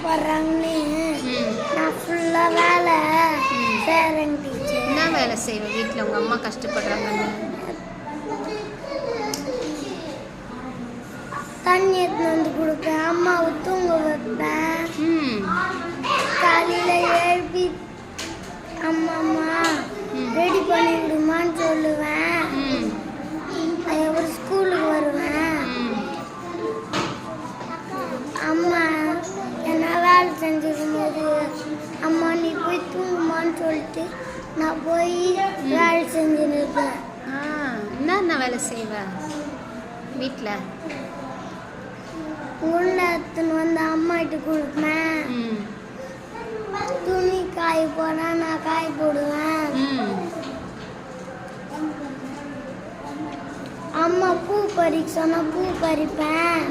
கஷ்டப்படுறாங்கன்னு ம் நான் ஃபுல்லாக வேலை செய்கிறேங்க டீச்சர் என்ன வேலை செய்வேன் வீட்டில் உங்கள் அம்மா கஷ்டப்படுறாங்கன்னு. தண்ணி எடுத்துன்னு வந்து கொடுப்பேன். அம்மாவை தூங்க வைப்பேன். அம்மா நீ போய் தூங்குமான்னு சொல்லிட்டு நான் போய் வேலை செஞ்சுன்னு இருப்பேன். ஆ என்னென்ன வேலை செய்வேன் வீட்டில் உள்ள எடுத்துன்னு வந்து அம்மாட்ட கொடுப்பேன். துணி காய போனால் நான் காய போடுவேன். அம்மா பூ பறிக்க சொன்னா பூ பறிப்பேன்.